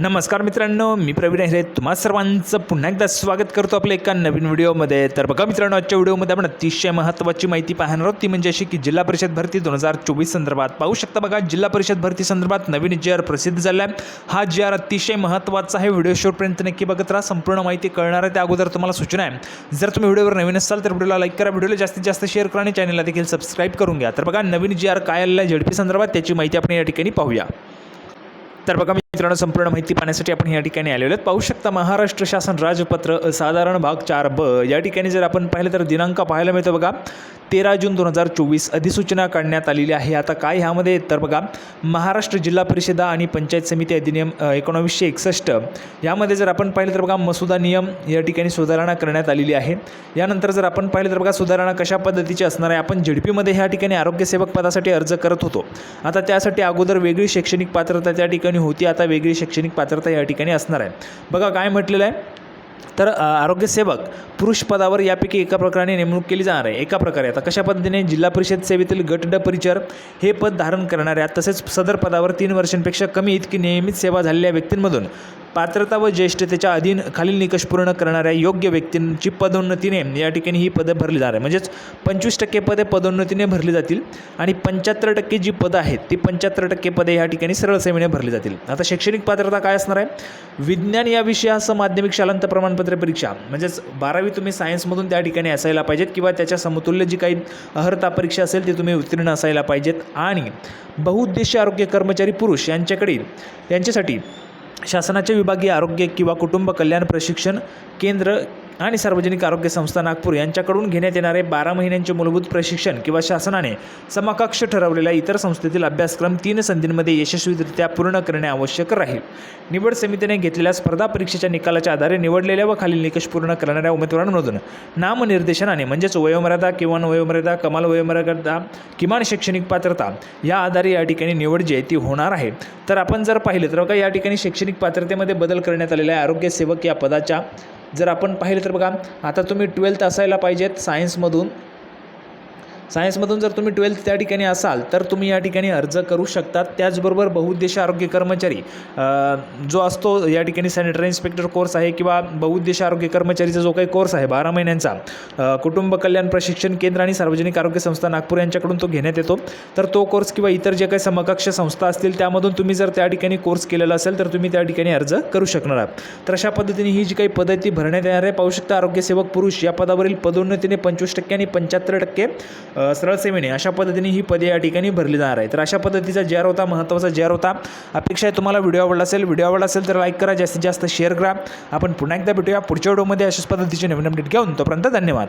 नमस्कार मित्रांनो मी प्रवीण हिरे तुम्हा सर्वांचं पुन्हा एकदा स्वागत करतो आपल्या एका नवीन व्हिडिओमध्ये. तर बघा मित्रांनो आजच्या व्हिडिओमध्ये आपण अतिशय महत्त्वाची माहिती पाहणार आहोत. ती म्हणजे अशी की जिल्हा परिषद भरती दोन हजार चोवीस संदर्भात. पाहू शकता बघा जिल्हा परिषद भरती संदर्भात नवीन जे आर प्रसिद्ध झाला आहे हा जे आर अतिशय महत्त्वाचा आहे. व्हिडिओ शेवटपर्यंत नक्की बघत राहा. संपूर्ण माहिती कळणार आहे. त्या अगोदर तुम्हाला सूचना आहे. जर तुम्ही व्हिडिओवर नवीन असाल तर व्हिडिओला लाईक करा. व्हिडिओला जास्तीत जास्त शेअर करा आणि चॅनलला देखील सबस्क्राईब करून घ्या. तर बघा नवीन जे आर काय आलेला आहे झेडपी संदर्भात त्याची माहिती आपण या ठिकाणी पाहूया. तर बघा मित्रांनो संपूर्ण माहिती पाहण्यासाठी आपण या ठिकाणी आलेलो आहेत. पाहू शकता महाराष्ट्र शासन राजपत्र साधारण भाग चार ब. या ठिकाणी जर आपण पाहिलं तर दिनांक पाहायला मिळतो बघा. तेरा जून दोन हजार चोवीस अधिसूचना काढण्यात आलेली आहे. आता काय ह्यामध्ये? तर बघा महाराष्ट्र जिल्हा परिषदा आणि पंचायत समिती अधिनियम एकोणावीसशे एकसष्ट. यामध्ये जर आपण पाहिलं तर बघा मसुदा नियम या ठिकाणी सुधारणा करण्यात आलेली आहे. यानंतर जर आपण पाहिलं तर बघा सुधारणा कशा पद्धतीची असणार आहे? आपण झेडपीमध्ये ह्या ठिकाणी आरोग्यसेवक पदासाठी अर्ज करत होतो. आता त्यासाठी अगोदर वेगळी शैक्षणिक पात्रता त्या ठिकाणी होती. आता वेगळी शैक्षणिक पात्रता या ठिकाणी असणार आहे. बघा काय म्हटलेलं आहे? तर आरोग्यसेवक पुरुष पदावर यापैकी एका प्रकारे नेमणूक केली जाणार आहे. एका प्रकारे. आता कशा पद्धतीने जिल्हा परिषद सेवेतील गट ड परिचर हे पद धारण करणाऱ्या तसेच सदर पदावर तीन वर्षांपेक्षा कमी इतकी नियमित सेवा झालेल्या व्यक्तींमधून पात्रता व ज्येष्ठतेच्या अधीन खालील निकष पूर्ण करणाऱ्या योग्य व्यक्तींची पदोन्नतीने या ठिकाणी ही पदं भरली जाणार आहे म्हणजेच पंचवीस टक्के पदे पदोन्नतीने भरली जातील आणि पंच्याहत्तर टक्के जी पदं आहेत ती पंच्याहत्तर टक्के पदे या ठिकाणी सरळ सेवेने भरली जातील. आता शैक्षणिक पात्रता काय असणार आहे? विज्ञान या विषयासह माध्यमिक शालांत प्रमाणपत्र परीक्षा. म्हणजेच बारावी तुम्ही सायन्समधून त्या ठिकाणी असायला पाहिजेत किंवा त्याच्या समतुल्य जी काही अहर्ता परीक्षा असेल ती तुम्ही उत्तीर्ण असायला पाहिजेत. आणि बहुउद्देशीय आरोग्य कर्मचारी पुरुष यांच्याकडे यांच्यासाठी शासनाचे विभागीय आरोग्य किंवा कुटुंब कल्याण प्रशिक्षण केंद्र आणि सार्वजनिक आरोग्य संस्था नागपूर यांच्याकडून घेण्यात येणारे बारा महिन्यांचे मूलभूत प्रशिक्षण किंवा शासनाने समकक्ष ठरवलेल्या इतर संस्थेतील अभ्यासक्रम तीन संधींमध्ये यशस्वीरित्या पूर्ण करणे आवश्यक राहील. निवड समितीने घेतलेल्या स्पर्धा परीक्षेच्या निकालाच्या आधारे निवडलेल्या व खालील निकष पूर्ण करणाऱ्या उमेदवारांमधून नामनिर्देशनाने म्हणजेच वयोमर्यादा किमान वयोमर्यादा कमाल वयोमर्यादा किमान शैक्षणिक पात्रता या आधारे या ठिकाणी निवड जी आहे ती होणार आहे. तर आपण जर पाहिलं तर बघा या ठिकाणी शैक्षणिक पात्रतेमध्ये बदल करण्यात आलेला आहे. आरोग्यसेवक या पदाच्या जर आपण पाहिलं तर बघा आता तुम्ही ट्वेल्थ असायला पाहिजेत सायन्समधून सायन्समधून जर तुम्ही ट्वेल्थ त्या ठिकाणी असाल तर तुम्ही या ठिकाणी अर्ज करू शकतात. त्याचबरोबर बहुउद्देशीय आरोग्य कर्मचारी जो असतो या ठिकाणी सॅनिटरी इन्स्पेक्टर कोर्स आहे किंवा बहुउद्देशीय आरोग्य कर्मचारीचा जो काही कोर्स आहे बारा महिन्यांचा कुटुंब कल्याण प्रशिक्षण केंद्र आणि सार्वजनिक आरोग्य संस्था नागपूर यांच्याकडून तो घेण्यात येतो. तर तो कोर्स किंवा इतर जे काही समकक्ष संस्था असतील त्यामधून तुम्ही जर त्या ठिकाणी कोर्स केलेला असेल तर तुम्ही त्या ठिकाणी अर्ज करू शकणार आहात. तर अशा पद्धतीने ही जी काही पद्धती भरण्यात येणार आहे पाहू शकता आरोग्यसेवक पुरुष या पदावरील पदोन्नतीने पंचवीस टक्के आणि पंच्याहत्तर टक्के सरळ सेवेने अशा पद्धतीने ही पदे या ठिकाणी भरली जाणार आहे तर अशा पद्धतीचा जेअर होता महत्त्वाचा जेअर होता. अपेक्षा आहे तुम्हाला व्हिडिओ आवडला असेल व्हिडिओ आवडला असेल तर लाईक करा जास्तीत जास्त शेअर करा. आपण पुन्हा एकदा भेटूया पुढच्या व्हिडिओमध्ये अशाच पद्धतीचे नवीन अपडेट घेऊन. तोपर्यंत धन्यवाद.